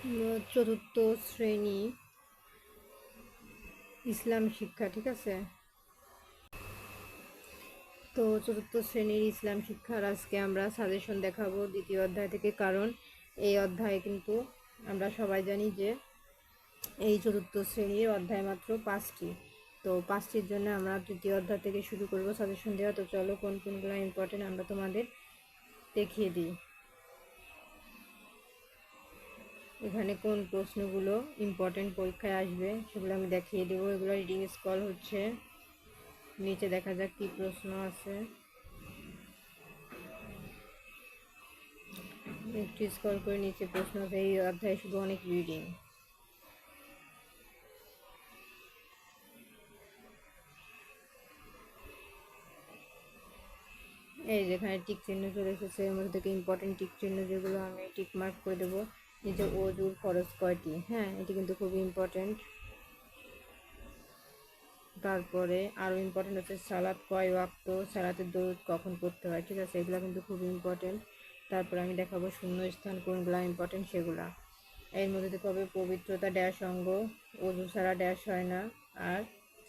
চতুর্থ শ্রেণি ইসলাম শিক্ষা, ঠিক আছে? তো চতুর্থ শ্রেণির ইসলাম শিক্ষার আজকে আমরা সাজেশন দেখাবো দ্বিতীয় অধ্যায় থেকে, কারণ এই অধ্যায়ে কিন্তু আমরা সবাই জানি যে এই চতুর্থ শ্রেণির অধ্যায় মাত্র পাঁচটি। তো পাঁচটির জন্য আমরা তৃতীয় অধ্যায় থেকে শুরু করব সাজেশন দেওয়া। তো চলো কোন কোনগুলো ইম্পর্টেন্ট আমরা তোমাদের দেখিয়ে দিই। এখানে কোন প্রশ্নগুলো ইম্পর্টেন্ট পরীক্ষায় আসবে সেগুলো আমি দেখিয়ে দেবো। এগুলো রিডিং স্কল হচ্ছে। নিচে দেখা যাক কি প্রশ্ন আছে। একটু স্কল করে নিচে প্রশ্ন আছে। এই অধ্যায়ে শুধু অনেক রিডিং এই যেখানে টিক চিহ্ন চলে এসেছে। এর মধ্যে থেকে ইম্পর্টেন্ট টিক চিহ্ন যেগুলো আমি টিক মার্ক করে দেবো। নিচে অজুর খরচ কয়টি? হ্যাঁ এটি কিন্তু খুবই ইম্পর্টেন্ট তারপরে আরও ইম্পর্টেন্ট হচ্ছে সালাদ কয় ওয়াক্ত? সালাতের দৌড় কখন করতে হয়? ঠিক আছে, এগুলো কিন্তু খুবই ইম্পর্টেন্ট তারপরে আমি দেখাবো শূন্য স্থান কোনগুলো ইম্পর্টেন্ট সেগুলা। এর মধ্যে হবে পবিত্রতা ড্যাশ অঙ্গ অজু ছাড়া ড্যাশ হয় না, আর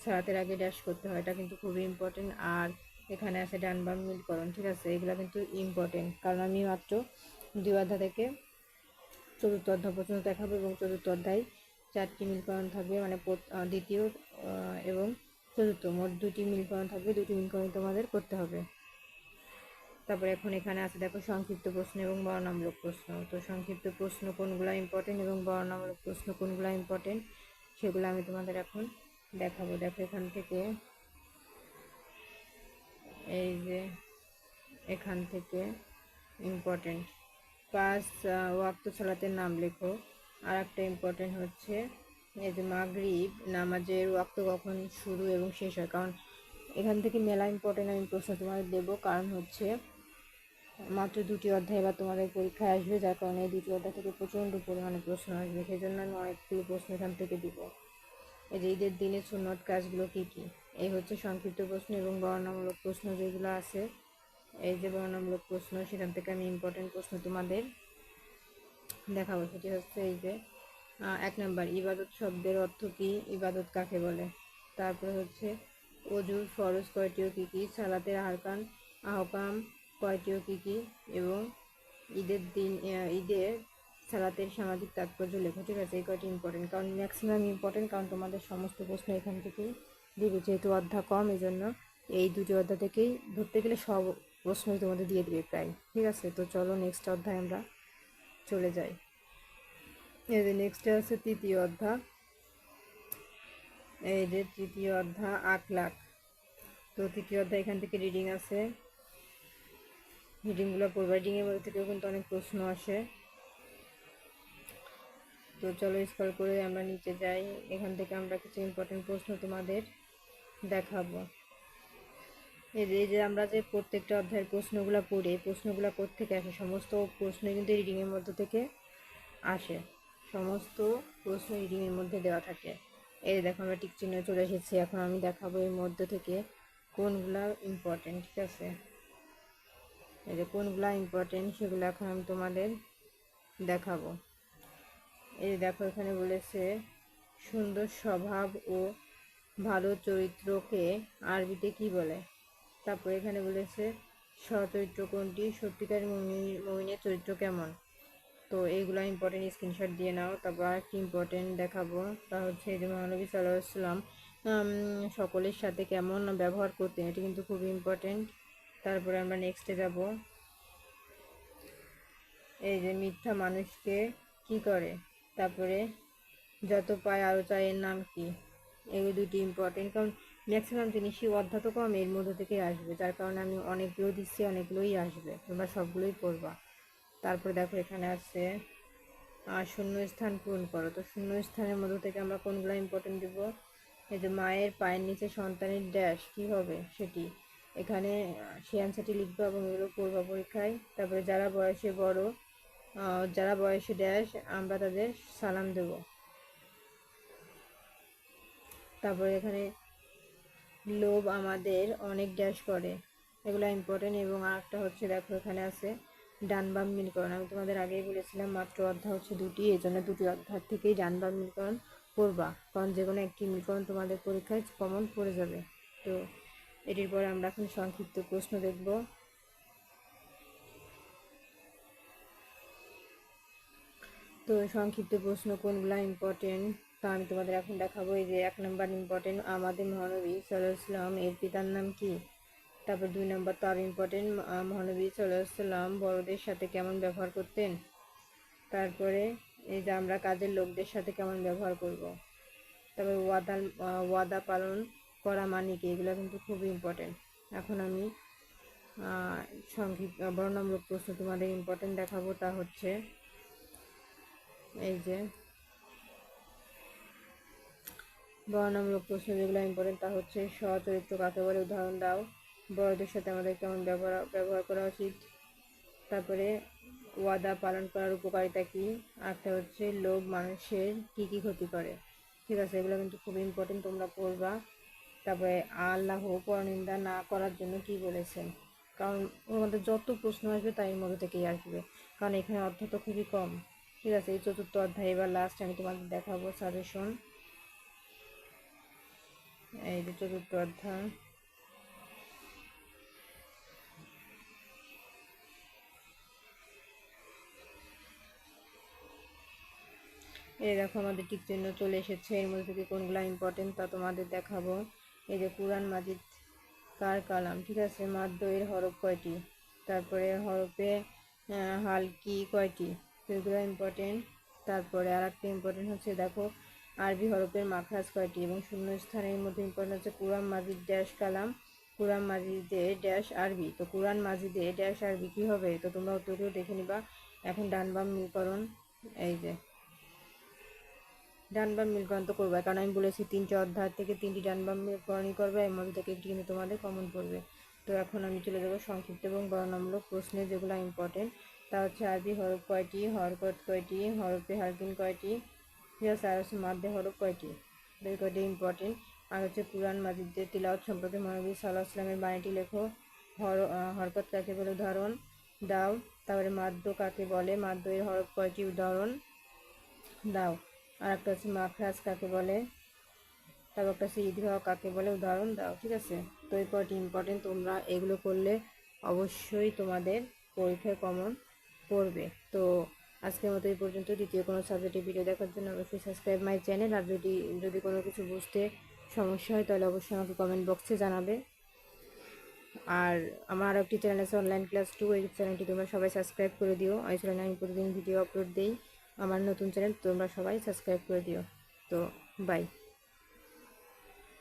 সালাতের আগে ড্যাশ করতে হয়, এটা কিন্তু খুবই ইম্পর্টেন্ট আর এখানে আছে ডান বাম মিলকরণ ঠিক আছে, এগুলো কিন্তু ইম্পর্টেন্ট কারণ আমি মাত্র দুই অধ্যায় থেকে চতুর্থ অধ্যায় পর্যন্ত দেখাবো এবং চতুর্থ অধ্যায় চারটি মিলকরণ থাকবে মানে দ্বিতীয় এবং চতুর্থ। মোট দুটি মিলকরণ থাকবে, দুটি মিলকরণ তোমাদের করতে হবে। তারপরে এখন এখানে আছে, দেখো, সংক্ষিপ্ত প্রশ্ন এবং বর্ণনামূলক প্রশ্ন। তো সংক্ষিপ্ত প্রশ্ন কোনগুলো ইম্পর্টেন্ট এবং বর্ণামূলক প্রশ্ন কোনগুলো ইম্পর্টেন্ট সেগুলো আমি তোমাদের এখন দেখাবো। দেখো, এখান থেকে, এই যে, এখান থেকে ইম্পর্টেন্ট পাঁচ ওয়াক্ত সালাতের নাম লেখো। আর একটা ইম্পর্টেন্ট হচ্ছে এই যে মাগরিব, নামাজের ওয়াক্ত কখন শুরু এবং শেষ হয়। কারণ এখান থেকে মেলা ইম্পর্টেন্ট আমি প্রশ্ন তোমাদের দেবো। কারণ হচ্ছে মাত্র দুটি অধ্যায় এবার তোমাদের পরীক্ষায় আসবে, যার কারণে এই দুটি অধ্যায় থেকে প্রচণ্ড পরিমাণে প্রশ্ন আসবে। সেই জন্য আমি অনেকগুলো প্রশ্ন এখান থেকে দিব। এই যে ঈদের দিনে সুন্নত কাজগুলো কী কী? এই হচ্ছে সংক্ষিপ্ত প্রশ্ন এবং বর্ণনামূলক প্রশ্ন যেগুলো আছে। এই যে বর্ণনামূলক প্রশ্ন, সেখান থেকে আমি ইম্পর্টেন্ট প্রশ্ন তোমাদের দেখাবো। সেটি হচ্ছে এই যে এক নম্বর, ইবাদত শব্দের অর্থ কী? ইবাদত কাকে বলে? তারপরে হচ্ছে, অজুর ফরজ কয়টিও কী কী? সালাতের আহকান আহকাম কয়টিও কী কী? এবং ঈদের দিন ঈদের সালাতের সামাজিক তাৎপর্য লেখো। ঠিক আছে, এই কয়টি ইম্পর্টেন্ট কারণ ম্যাক্সিমাম ইম্পর্টেন্ট কারণ তোমাদের সমস্ত প্রশ্ন এখান থেকেই দিবে। যেহেতু অধ্যা কম এই জন্য এই দুটি অধ্যায় থেকেই ধরতে গেলে সব প্রশ্নই তোমাদের দিয়ে দিবে প্রায়। ঠিক আছে? তো চলো নেক্সট অধ্যায় আমরা চলে যাই। এই যে নেক্সট আছে তৃতীয় অধ্যায়। এই যে তৃতীয় অধ্যায়, আট লাখ। তো তৃতীয় অধ্যায় এখান থেকে রিডিং আছে। রিডিংগুলো পড়বা রিডিংয়ের মধ্যে থেকেও কিন্তু অনেক প্রশ্ন আসে। তো চলো স্কল করে আমরা নিচে যাই। এখান থেকে আমরা কিছু ইম্পর্টেন্ট প্রশ্ন তোমাদের দেখাবো। এই যে আমরা যে প্রত্যেকটা অধ্যায়ের প্রশ্নগুলো পড়ি প্রশ্নগুলো থেকে আসে? সমস্ত প্রশ্ন কিন্তু রিডিংয়ের মধ্যে থেকে আসে। সমস্ত প্রশ্ন রিডিংয়ের মধ্যে দেওয়া থাকে। এই দেখো, আমরা টিক চিহ্ন চলে এসেছি। এখন আমি দেখাবো এর মধ্যে থেকে কোনগুলা ইম্পর্টেন্ট ঠিক আছে? এই যে কোনগুলা ইম্পর্টেন্ট সেগুলো এখন আমি তোমাদের দেখাবো। এই যে দেখো, এখানে বলেছে, সুন্দর স্বভাব ও ভালো চরিত্রকে আরবিতে কি বলে? তারপর এখানে বলেছে, সচরিত্র কোনটি? সত্যিকার মমিনের চরিত্র কেমন? তো এইগুলো ইম্পর্টেন্ট স্ক্রিনশট দিয়ে নাও। তারপর আরেকটি ইম্পর্টেন্ট দেখাবো, তা হচ্ছে এই যে মহানবী সাল্লাম সকলের সাথে কেমন ব্যবহার করতেন, এটি কিন্তু খুব ইম্পর্টেন্ট তারপরে আমরা নেক্সটে যাব। এই যে মিথ্যা মানুষকে কি করে? তারপরে, যত পায় আরও চায় এর নাম কি? এগুলো দুটি ইম্পর্টেন্ট কারণ ম্যাক্সিমাম জিনিসই অধ্যাত কম এর মধ্যে থেকে আসবে, যার কারণে আমি অনেকগুলো দিচ্ছি, অনেকগুলোই আসবে। তোমরা সবগুলোই পড়বা। তারপরে দেখো এখানে আছে শূন্য স্থান পূরণ করো। তো শূন্য স্থানের মধ্যে থেকে আমরা কোনগুলো ইম্পর্টেন্ট দিব? এই যে মায়ের পায়ের নিচে সন্তানের ড্যাশ কী হবে সেটি? এখানে সেই অ্যান্সারটি লিখব এবং এগুলো পড়বা পরীক্ষায়। তারপরে যারা বয়সে বড় যারা বয়সে ড্যাশ আমরা তাদের সালাম দেব। তারপরে এখানে লোভ আমাদের অনেক ড্যাশ করে। এগুলো ইম্পর্টেন্ট এবং আরেকটা হচ্ছে, দেখো এখানে আছে ডান বাম মিলকরণ। আমি তোমাদের আগেই বলেছিলাম, মাত্র অধ্যায় হচ্ছে দুটি এই জন্য দুটি অধ্যায় থেকেই ডান বাম মিলকরণ করবা। কারণ যে কোনো একটি মিলকরণ তোমাদের পরীক্ষায় কমন পড়ে যাবে। তো এটির পরে আমরা এখন সংক্ষিপ্ত প্রশ্ন দেখব। তো সংক্ষিপ্ত প্রশ্ন কোনগুলো ইম্পর্টেন্ট তা আমি তোমাদের এখন দেখাবো এই যে এক নম্বর ইম্পর্টেন্ট আমাদের মহানবী সাল্লাম এর পিতার নাম কি? তারপর দুই নম্বর তো আরও ইম্পর্টেন্ট মহানবী সাল্লাম বড়দের সাথে কেমন ব্যবহার করতেন? তারপরে এই যে আমরা কাজের লোকদের সাথে কেমন ব্যবহার করব? তারপর ওয়াদা ওয়াদা পালন করা মানে কি? এগুলো কিন্তু খুবই ইম্পর্টেন্ট এখন আমি সংক্ষিপ্ত বর্ণামূলক প্রশ্ন তোমাদের ইম্পর্টেন্ট দেখাবো, তা হচ্ছে এই যে বর্ণামূলক প্রশ্ন যেগুলো ইম্পর্টেন্ট তা হচ্ছে সচরিত্র কাকে বলে উদাহরণ দাও। বড়দের সাথে আমাদের কেমন ব্যবহার ব্যবহার করা উচিত? তারপরে ওয়াদা পালন করার উপকারিতা কী? আরেকটা হচ্ছে লোভ মানুষের কি কি ক্ষতি করে? ঠিক আছে, এগুলো কিন্তু খুব ইম্পর্টেন্ট তোমরা পড়বা। তারপরে আল্লাহ পরনিন্দা না করার জন্য কি বলেছেন? কারণ ওর মধ্যে যত প্রশ্ন আসবে তাই মধ্যে থেকেই আসবে। কারণ এখানে অর্থ তো খুবই কম। ঠিক আছে, এই চতুর্থ অধ্যায় এবার লাস্ট আমি তোমাদের দেখাবো সাজেশন এই যে চতুর্থ অধ্যায়। এই দেখো আমাদের টিক চিহ্ন চলে এসেছে। এর মধ্যে থেকে কোনগুলো ইম্পর্টেন্ট তা তোমাদের দেখাবো। এই যে কোরআন, মাজিদ, কার কালাম, ঠিক আছে? মাদ্য এর হরফ কয়টি? তারপরে হরফে হালকি কয়টি? সেগুলো ইম্পর্টেন্ট তারপরে আর একটা ইম্পর্টেন্ট হচ্ছে, দেখো আরবি হরফের মাখরাজ কয়টি এবং শূন্য স্থানের মধ্যে ইম্পর্টেন্ট হচ্ছে কোরআন মাজিদ ড্যাশ কালাম, কোরআন মাজিদে ড্যাশ আরবি। তো কোরআন মাজিদে ড্যাশ আরবি কী হবে? তো তোমরা উত্তরটিও দেখে নিবা। এখন ডান বাম মিলকরণ, এই যে। ডান বাম মিলকরণ তো করবে, কারণ আমি বলেছি তিনটে অধ্যায় থেকে তিনটি ডান বাম মিলকরণই করবে এর মধ্যে থেকে একটি কিন্তু তোমাদের কমন পড়বে। তো এখন আমি চলে যাব সংক্ষিপ্ত এবং বর্ণনামূলক প্রশ্নে যেগুলো ইম্পর্টেন্ট তা হচ্ছে আরবি হরফ কয়টি, হরকত কয়টি, হরফে হালকিন কয়টি? ঠিক আছে আর হচ্ছে মাধ্যে হরফ কয়টি? দুই কয়টি ইম্পর্টেন্ট আর হচ্ছে কোরআন মাজিদদের তিলাওয়াত সম্পর্কে মহানবী সাল্লাহ আসলামের বাণীটি লেখো। হর, হরকত কাকে বলে? উদাহরণ, দাও। তারপরে মাদ্য কাকে বলে? মাদ্য এর হরফ কয়টি? উদাহরণ, দাও। আর একটা হচ্ছে মাখরাজ কাকে বলে? তারপর একটা হচ্ছে ঈদগাহ কাকে বলে? উদাহরণ, দাও। ঠিক আছে? তো এই কয়টি ইম্পর্টেন্ট তোমরা এগুলো করলে অবশ্যই তোমাদের পরীক্ষায় কমন পড়বে। তো আজকের মতো এই পর্যন্ত। দ্বিতীয় কোনো সাবজেক্টের ভিডিও দেখার জন্য অবশ্যই সাবস্ক্রাইব মাই চ্যানেল আর যদি যদি কোনো কিছু বুঝতে সমস্যা হয়, তাহলে অবশ্যই আমাকে কমেন্ট বক্সে জানাবে। আর আমার আরও একটি চ্যানেল আছে অনলাইন ক্লাস টু এই চ্যানেলটি তোমরা সবাই সাবস্ক্রাইব করে দিও। এই চ্যানেলে আমি প্রতিদিন ভিডিও আপলোড দিই। আমার নতুন চ্যানেল তোমরা সবাই সাবস্ক্রাইব করে দিও। তো বাই